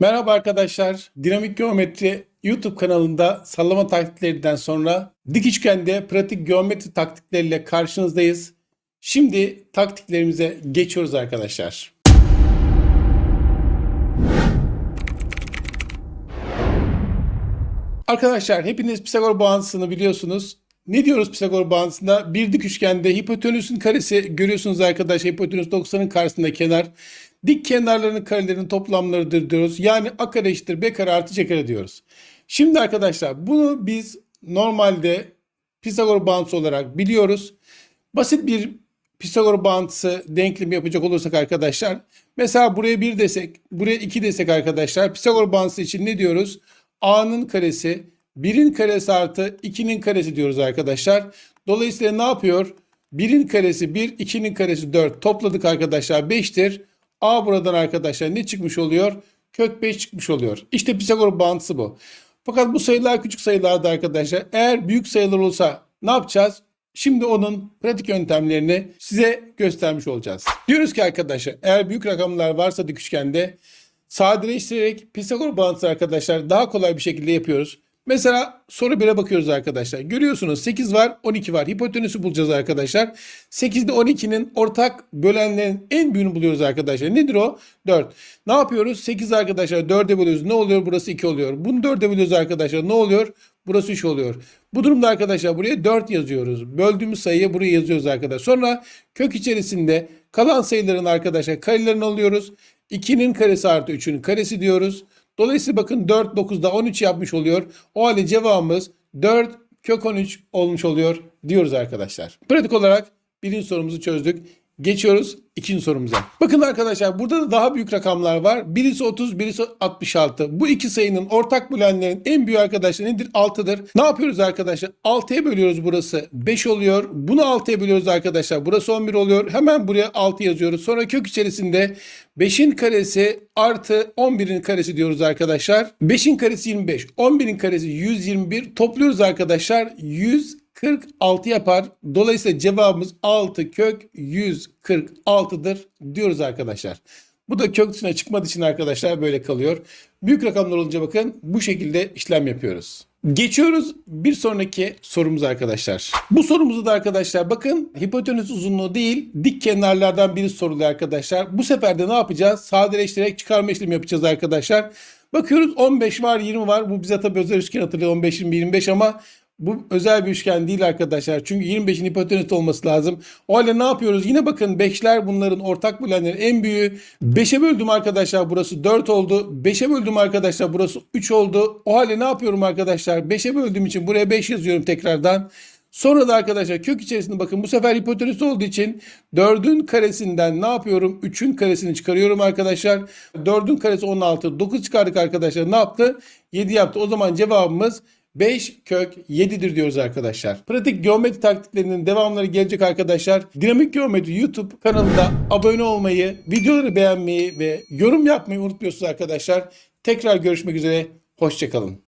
Merhaba arkadaşlar. Dinamik Geometri YouTube kanalında sallama taktiklerinden sonra dik üçgende pratik geometri taktikleriyle karşınızdayız. Şimdi taktiklerimize geçiyoruz arkadaşlar. Arkadaşlar hepiniz Pisagor bağıntısını biliyorsunuz. Ne diyoruz Pisagor bağıntısında? Bir dik üçgende hipotenüsün karesi görüyorsunuz arkadaşlar. Hipotenüs 90'ın karşısında kenar. Dik kenarlarının karelerinin toplamlarıdır diyoruz. Yani a kare eşittir b kare artı c kare diyoruz. Şimdi arkadaşlar bunu biz normalde Pisagor bağıntısı olarak biliyoruz. Basit bir Pisagor bağıntısı denklemi yapacak olursak arkadaşlar. Mesela buraya 1 desek, buraya 2 desek arkadaşlar. Pisagor bağıntısı için ne diyoruz? A'nın karesi 1'in karesi artı 2'nin karesi diyoruz arkadaşlar. Dolayısıyla ne yapıyor? 1'in karesi 1, 2'nin karesi 4. Topladık arkadaşlar 5'tir. A buradan arkadaşlar ne çıkmış oluyor? Kök 5 çıkmış oluyor. İşte Pisagor bağıntısı bu. Fakat bu sayılar küçük sayılarda arkadaşlar. Eğer büyük sayılar olsa ne yapacağız? Şimdi onun pratik yöntemlerini size göstermiş olacağız. Diyoruz ki arkadaşlar eğer büyük rakamlar varsa dik üçgende sadeleştirerek Pisagor bağıntısı arkadaşlar daha kolay bir şekilde yapıyoruz. Mesela soru 1'e bakıyoruz arkadaşlar. Görüyorsunuz 8 var 12 var. Hipotenüsü bulacağız arkadaşlar. 8 ile 12'nin ortak bölenlerin en büyüğünü buluyoruz arkadaşlar. Nedir o? 4. Ne yapıyoruz? 8 arkadaşlar 4'e bölüyoruz. Ne oluyor? Burası 2 oluyor. Bunu 4'e bölüyoruz arkadaşlar. Ne oluyor? Burası 3 oluyor. Bu durumda arkadaşlar buraya 4 yazıyoruz. Böldüğümüz sayıya buraya yazıyoruz arkadaşlar. Sonra kök içerisinde kalan sayıların arkadaşlar karelerini alıyoruz. 2'nin karesi artı 3'ün karesi diyoruz. Dolayısıyla bakın 4 9'da 13 yapmış oluyor. O halde cevabımız 4 kök 13 olmuş oluyor diyoruz arkadaşlar. Pratik olarak birinci sorumuzu çözdük. Geçiyoruz ikinci sorumuza. Bakın arkadaşlar burada da daha büyük rakamlar var. Birisi 30, birisi 66. Bu iki sayının ortak bölenlerin en büyük arkadaşlar nedir? 6'dır. Ne yapıyoruz arkadaşlar? 6'ya bölüyoruz burası 5 oluyor. Bunu 6'ya bölüyoruz arkadaşlar. Burası 11 oluyor. Hemen buraya 6 yazıyoruz. Sonra kök içerisinde 5'in karesi artı 11'in karesi diyoruz arkadaşlar. 5'in karesi 25. 11'in karesi 121. Topluyoruz arkadaşlar. 100 46 yapar. Dolayısıyla cevabımız 6 kök 146'dır diyoruz arkadaşlar. Bu da kök dışına çıkmadığı için arkadaşlar böyle kalıyor. Büyük rakamlar olunca bakın bu şekilde işlem yapıyoruz. Geçiyoruz bir sonraki sorumuz arkadaşlar. Bu sorumuzu da arkadaşlar bakın hipotenüs uzunluğu değil dik kenarlardan biri soruluyor arkadaşlar. Bu sefer de ne yapacağız? Sadeleştirerek çıkarma işlemi yapacağız arkadaşlar. Bakıyoruz 15 var 20 var. Bu bize tabii özel üçgen hatırlıyor 15 20 25 ama bu özel bir üçgen değil arkadaşlar. Çünkü 25'in hipotenüs olması lazım. O halde ne yapıyoruz? Yine bakın 5'ler bunların ortak bölenlerin en büyüğü. 5'e böldüm arkadaşlar burası 4 oldu. 5'e böldüm arkadaşlar burası 3 oldu. O halde ne yapıyorum arkadaşlar? 5'e böldüğüm için buraya 5 yazıyorum tekrardan. Sonra da arkadaşlar kök içerisinde bakın bu sefer hipotenüs olduğu için 4'ün karesinden ne yapıyorum? 3'ün karesini çıkarıyorum arkadaşlar. 4'ün karesi 16. 9 çıkardık arkadaşlar. Ne yaptı? 7 yaptı. O zaman cevabımız 5 kök 7'dir diyoruz arkadaşlar. Pratik geometri taktiklerinin devamları gelecek arkadaşlar. Dinamik Geometri YouTube kanalında abone olmayı, videoları beğenmeyi ve yorum yapmayı unutmuyorsunuz arkadaşlar. Tekrar görüşmek üzere. Hoşçakalın.